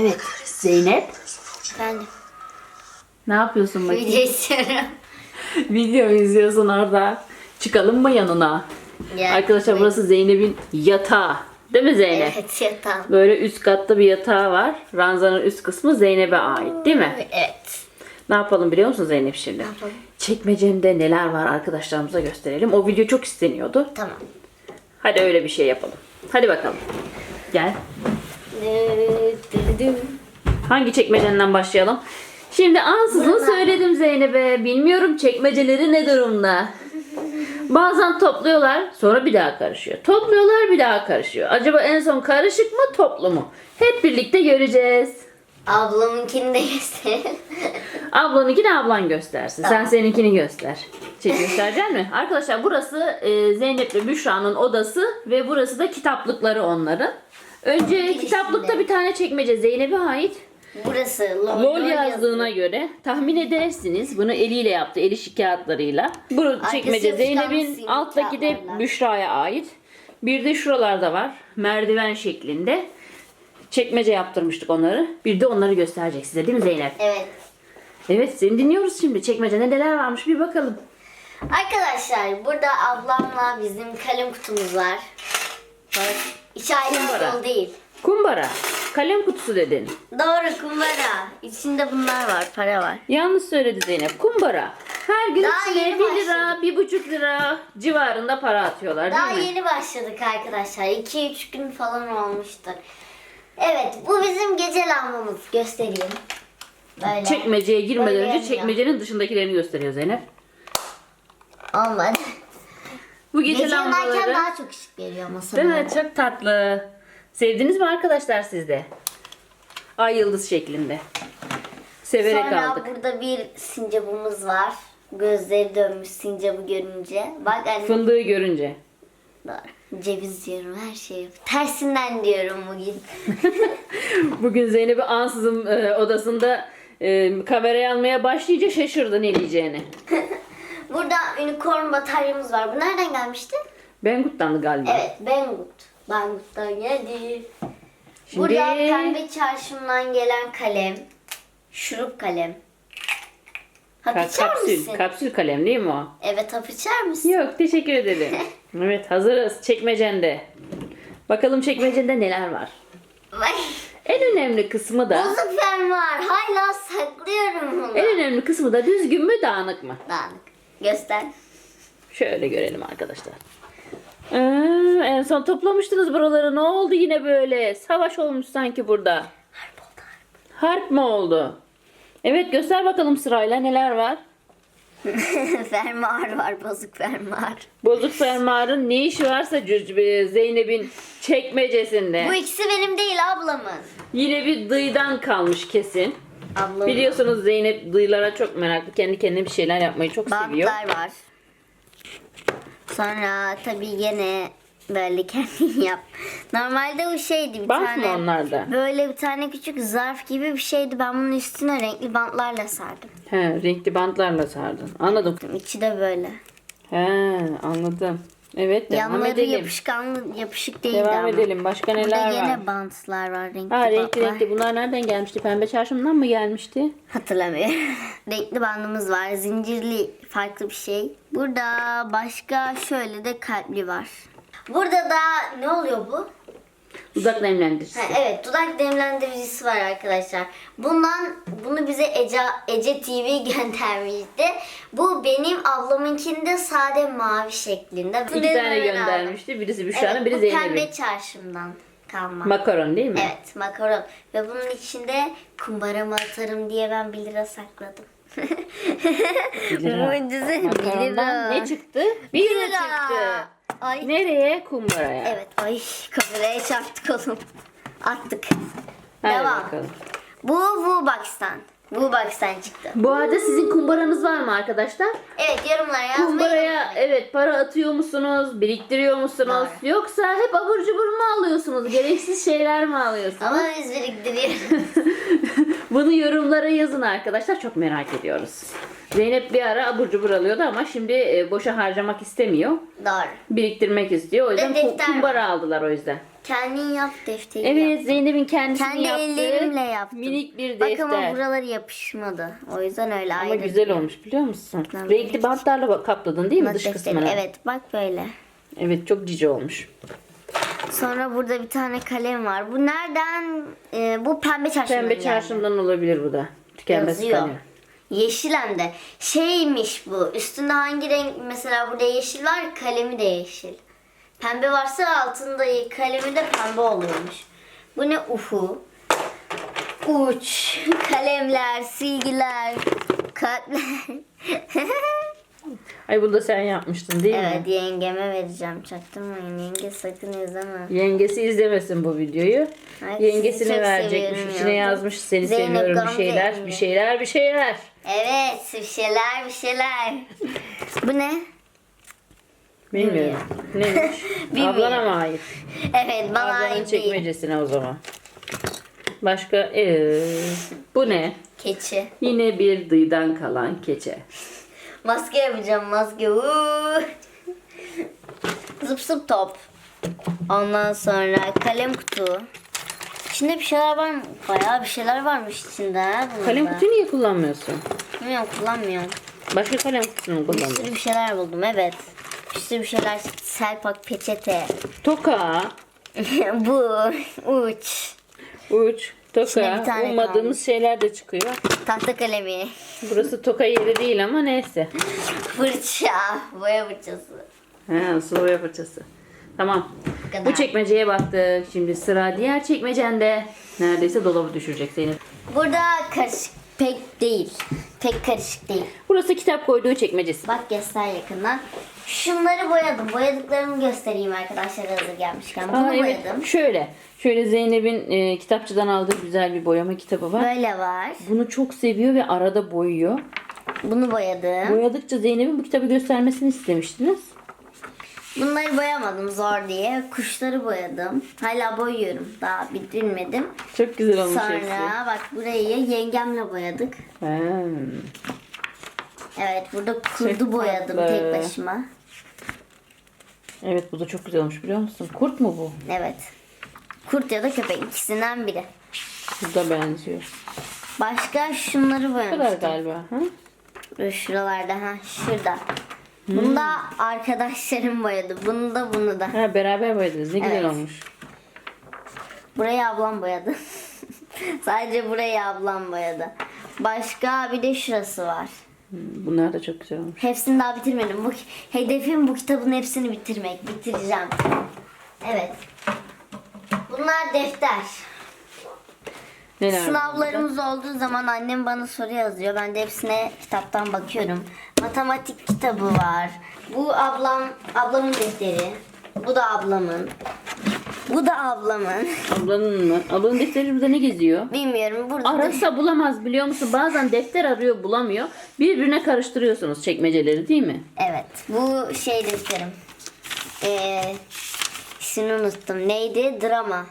Evet. Zeynep. Ben Ne yapıyorsun bakayım? video istiyorum. Video izliyorsun orada. Çıkalım mı yanına? Gel. Arkadaşlar burası Zeynep'in yatağı. Değil mi Zeynep? Evet yatağım. Böyle üst katta bir yatağı var. Ranzanın üst kısmı Zeynep'e ait değil mi? Evet. Ne yapalım biliyor musun Zeynep şimdi? yapalım? Çekmecemde neler var arkadaşlarımıza gösterelim. O video çok isteniyordu. Tamam. Hadi öyle bir şey yapalım. Hadi bakalım. Gel. Hangi çekmecenden başlayalım? Şimdi ansızın söyledim Zeynep'e. Bilmiyorum çekmeceleri ne durumda. Bazen topluyorlar sonra bir daha karışıyor. Topluyorlar bir daha karışıyor. Acaba en son karışık mı toplu mu? Hep birlikte göreceğiz. Ablamınkini de gösterelim. Ablanınkini ablan göstersin. Sen seninkini göster. Şey gösterecek mi? Arkadaşlar burası e, Zeynep ve Büşra'nın odası ve burası da kitaplıkları onların. Önce kitaplıkta bir tane çekmece Zeynep'e ait. Burası lol, LOL yazdığına göre tahmin edersiniz. Bunu eliyle yaptı. El işi kağıtlarıyla. Bu çekmece Zeynep'in alttaki de. Büşra'ya ait. Bir de şuralarda var. Merdiven şeklinde. Çekmece yaptırmıştık onları. Bir de onları gösterecek size değil mi Zeynep? Evet. Evet seni dinliyoruz şimdi. Çekmecede neler varmış bir bakalım. Arkadaşlar burada ablamla bizim kalem kutumuz var. Bak, Ayrı Kumbara. dolu değil. Kumbara. Kalem kutusu dedin. Doğru kumbara. İçinde bunlar var, para var. Yanlış söyledi Zeynep. Kumbara. Her gün Daha içine yeni 1 lira, başladık. 1,5 lira civarında para atıyorlar Daha değil mi? yeni başladık arkadaşlar. 2-3 gün falan olmuştur. Evet bu bizim gece lambamız. Göstereyim. Böyle. Çekmeceye girmeden Böyle önce yanıyor. çekmecenin dışındakilerini gösteriyor Zeynep. Olmadı. Bu gece, Gece yanarken lambaları. daha çok ışık veriyor masama. Değil mi? Çok tatlı. Sevdiniz mi arkadaşlar siz de? Ay yıldız şeklinde. Severek Sonra aldık. burada bir sincabımız var. Gözleri dönmüş sincabı görünce. Bak anne. Fındığı görünce. Doğru. Ceviz diyorum her şeyi. Tersinden diyorum bugün. Bugün Zeynep'i ansızın e, odasında e, kameraya almaya başlayınca şaşırdı ne diyeceğini. Burada unicorn bataryamız var. Bu nereden gelmişti? Banggood'dandı galiba. Evet, Banggood. Banggood'dan geldi. Şimdi- Burada pembe çarşımdan gelen kalem. Şurup kalem. Hap Ka- içer kapsül, misin? kapsül kalem değil mi o? evet, hap içer misin? Yok teşekkür ederim. evet hazırız çekmecende. Bakalım çekmecende neler var. En önemli kısmı da Bozuk fermuar. Hala saklıyorum bunu. en önemli kısmı da düzgün mü dağınık mı? Dağınık. Göster. Şöyle görelim arkadaşlar. Ee, en son toplamıştınız buraları. Ne oldu yine böyle? Savaş olmuş sanki burada. Harp oldu harp. Harp mı oldu? Evet göster bakalım sırayla neler var. fermuar var, bozuk fermuar. Bozuk fermuarın ne işi varsa Cüc- Zeynep'in çekmecesinde. Bu ikisi benim değil ablamın. Yine bir dıydan kalmış kesin. Ablamın. Biliyorsunuz Zeynep dıylara çok meraklı. Kendi kendine bir şeyler yapmayı çok seviyor. Bantlar var. Sonra tabii gene böyle kendin yap. Normalde o şeydi bir Bant tane. mı onlar da? Böyle bir tane küçük zarf gibi bir şeydi. Ben bunun üstüne renkli bantlarla sardım. He, renkli bantlarla sardın. Anladım. İçi de böyle. He, anladım. Evet devam Yanları edelim. yapışkanlı, yapışık değildi Devam ama. edelim. Başka Burada neler var? gene bantlar var. Renkli Ha renkli bantlar. renkli. Bunlar nereden gelmişti? Pembe çarşımdan mı gelmişti? Hatırlamıyorum. renkli bandımız var. Zincirli farklı bir şey. Burada başka şöyle de kalpli var. Burada da ne oluyor bu? Dudak nemlendiricisi. Ha, evet dudak nemlendiricisi var arkadaşlar. Bundan bunu bize Ece, Ece TV göndermişti. Bu benim ablamınkinde sade mavi şeklinde. İki tane göndermişti. Birisi Büşra'nın, Evet, biri Zeynep'in. pembe çarşımdan kalma. Makaron değil mi? Evet makaron. Ve bunun içinde kumbaramı atarım diye ben 1 lira sakladım. Lira. Mucize 1 Makarondan lira. ne çıktı? 1 Bir lira lira. çıktı. Ay. Nereye? Kumbaraya. Evet ay kameraya çarptık oğlum. Attık. Hadi Devam. bakalım. Bu Vubox'tan. Vubox'tan çıktı. Bu arada sizin kumbaranız var mı arkadaşlar? Evet yorumlara yazmayı Kumbaraya unutmayın. evet para atıyor musunuz? Biriktiriyor musunuz? Doğru. Yoksa hep abur cubur mu alıyorsunuz? Gereksiz şeyler mi alıyorsunuz? Ama biz biriktiriyoruz. Bunu yorumlara yazın arkadaşlar. Çok merak ediyoruz. Zeynep bir ara abur cubur alıyordu ama şimdi e, boşa harcamak istemiyor. Doğru. Biriktirmek istiyor. O yüzden Ve ku- defter kumbara aldılar o yüzden. Kendin yap defteri yap. Evet Zeynep'in kendisini Kendi yaptığı ellerimle yaptım. minik bir Bak defter. ama buraları yapışmadı. O yüzden öyle Ama ayrı. güzel olmuş biliyor musun? Ben Renkli bantlarla bak- kapladın değil mi Not dış defteri. kısmını? Evet bak böyle. Evet çok cici olmuş. Sonra burada bir tane kalem var. Bu nereden? Ee, bu pembe çarşımdan Pembe çarşımdan olabilir bu da. Tükenmez Yazıyor. kalem. Yeşil hem de. Şeymiş bu. Üstünde hangi renk? Mesela burada yeşil var. Kalemi de yeşil. Pembe varsa altında kalemi de pembe oluyormuş. Bu ne? Ufu. Uç. Kalemler, silgiler, kalpler. Ay bunu da sen yapmıştın değil mi? evet yengeme vereceğim. Çaktırmayın. Yenge sakın izleme. Yengesi izlemesin bu videoyu. Ay, sizi Yengesine çok verecekmiş. seviyorum İçine ya. yazmış seni Zeynep seviyorum bir Gamze şeyler, Emine. bir şeyler, bir şeyler. Evet bir şeyler bir şeyler. bu ne? Bilmiyorum. Neymiş? Bilmiyorum. Ablana mı ait? Evet bana Ablanın ait değil. çekmecesine o zaman. Başka ee, bu ne? Keçi. Yine bir dıydan kalan keçe. Maske yapacağım maske. Uuu. Zıp zıp top. Ondan sonra kalem kutu. İçinde bir şeyler var mı? Bayağı bir şeyler varmış içinde. ha bunun Kalem da. kutuyu niye kullanmıyorsun? Bilmiyorum kullanmıyorum. Başka kalem kutusunu mu Bir kullanıyorsun? sürü bir şeyler buldum evet. Bir sürü bir şeyler. Selpak peçete. Toka, Bu. Uç. uç, İçine toka. tane Ummadığımız şeyler de çıkıyor. Tahta kalemi. Burası toka yeri değil ama neyse. Fırça. Boya fırçası. Ha, sulu fırçası. Tamam. Bu kadar. Bu çekmeceye baktık. Şimdi sıra diğer çekmecende. Neredeyse dolabı düşürecek Zeynep. Burada karışık pek değil. Pek karışık değil. Burası kitap koyduğu çekmecesi. Bak göster yakından. Şunları boyadım. Boyadıklarımı göstereyim arkadaşlar hazır gelmişken. Bunu Aa, evet. boyadım. Şöyle. Şöyle Zeynep'in e, kitapçıdan aldığı güzel bir boyama kitabı var. Böyle var. Bunu çok seviyor ve arada boyuyor. Bunu boyadım. Boyadıkça Zeynep'in bu kitabı göstermesini istemiştiniz. Bunları boyamadım zor diye. Kuşları boyadım. Hala boyuyorum. Daha bitirmedim. Çok güzel olmuş hepsi. Sonra bak burayı yengemle boyadık. Ha. Evet burada kurdu Çok boyadım tatlı. tek başıma. Evet bu da çok güzel olmuş biliyor musun? Kurt mu bu? Evet. Kurt ya da köpek ikisinden biri. Bu da benziyor. Başka şunları Bu kadar boyamıştım. galiba. Ha? Şuralarda ha şurada. Bunu da arkadaşlarım boyadı. Bunu da bunu da. ha beraber boyadınız. Ne güzel Evet. olmuş. Burayı ablam boyadı. Sadece burayı ablam boyadı. Başka bir de şurası var. Hmm, Bunlar da çok güzel olmuş. Hepsini daha bitirmedim. Bu hedefim bu kitabın hepsini bitirmek. Bitireceğim. Evet. Bunlar defter. Neler Sınavlarımız olduğu zaman annem bana soru yazıyor. Ben de hepsine kitaptan bakıyorum. Matematik kitabı var. Bu ablam ablamın defteri. Bu da ablamın. Bu da ablamın. Ablanın mı? Ablanın defteri burada ne geziyor? Bilmiyorum burada. da- Arasa bulamaz biliyor musun? Bazen defter arıyor bulamıyor. Birbirine karıştırıyorsunuz çekmeceleri değil mi? Evet. Bu şey defterim. Ee, ismini unuttum. Neydi? Drama.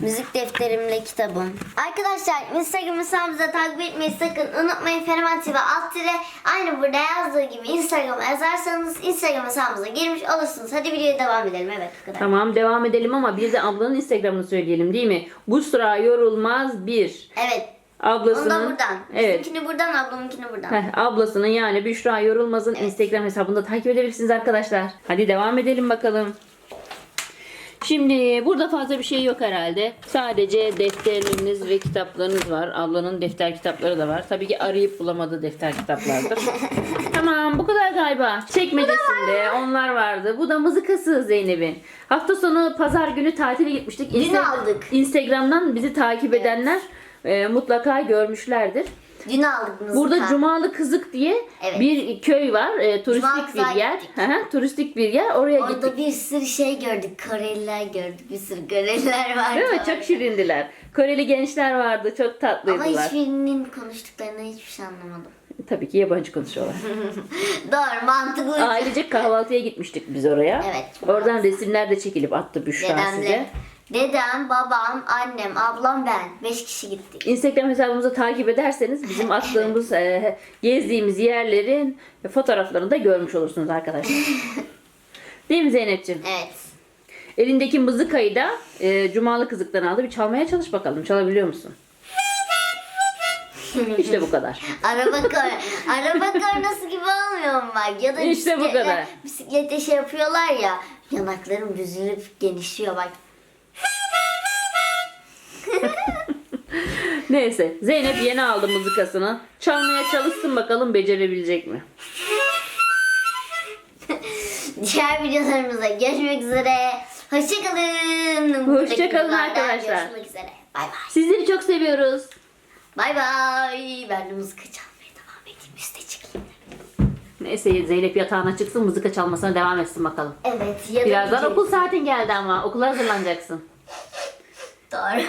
Müzik defterimle kitabım. Arkadaşlar Instagram hesabımıza takip etmeyi sakın unutmayın. Fenomen TV alt tire aynı burada yazdığı gibi Instagram'a yazarsanız Instagram hesabımıza girmiş olursunuz. Hadi videoya devam edelim. Evet bu kadar. Tamam devam edelim ama bir de ablanın Instagram'ını söyleyelim değil mi? Bu sıra yorulmaz bir. Evet. Ablasının. Onu da buradan. Evet. Bizimkini buradan, ablamınkini buradan. Heh, ablasının yani Büşra Yorulmaz'ın Instagram hesabında takip edebilirsiniz arkadaşlar. Hadi devam edelim bakalım. Şimdi burada fazla bir şey yok herhalde. Sadece defterleriniz ve kitaplarınız var. Ablanın defter kitapları da var. Tabii ki arayıp bulamadığı defter kitaplardır. tamam bu kadar galiba. Çekmecesinde onlar vardı. Bu da mızıkası Zeynep'in. Hafta sonu pazar günü tatile gitmiştik. Dün aldık. Instagram'dan bizi takip edenler e, mutlaka görmüşlerdir. Dün aldık mızıka. Burada Cumalı Kızık diye Evet. bir köy var. e, turistik Cumalı bir yer. Hı hı, turistik bir yer. Oraya gittik. Orada bir sürü şey gördük. Koreliler gördük. Bir sürü Koreliler vardı. Değil mi? Çok şirindiler. Koreli gençler vardı. Çok Ama tatlıydılar. hiçbirinin konuştuklarından hiçbir şey anlamadım. Tabii ki yabancı konuşuyorlar. Doğru mantıklı. Ailecek kahvaltıya gitmiştik biz oraya. Evet. Oradan resimler de çekilip attı Büşra Dedemle. size. Dedem, babam, annem, ablam, ben. Beş kişi gittik. Instagram hesabımızı takip ederseniz bizim attığımız, e, gezdiğimiz yerlerin fotoğraflarını da görmüş olursunuz arkadaşlar. Değil mi Zeynep'ciğim? Evet. Elindeki mızıkayı da e, Cumalı kızıktan aldı. Bir çalmaya çalış bakalım. Çalabiliyor musun? İşte bu kadar. Araba kor araba kornası gibi olmuyor mu bak? Ya da İşte bu kadar. Bisiklette şey yapıyorlar ya. Yanaklarım büzülüp genişliyor bak. Neyse. Zeynep yeni aldı mızıkasını. Çalmaya çalışsın bakalım becerebilecek mi? Diğer videolarımıza görüşmek üzere. Hoşçakalın. Hoşça kalın arkadaşlar. Görüşmek üzere. Bay bay. Sizleri çok seviyoruz. Bay bay. Ben de müzik çalmaya devam edeyim. Üste çıkayım. Neyse Zeynep yatağına çıksın mızıka çalmasına devam etsin bakalım. Evet. Ya da Birazdan bir- okul saatin geldi ama okula hazırlanacaksın. doktor.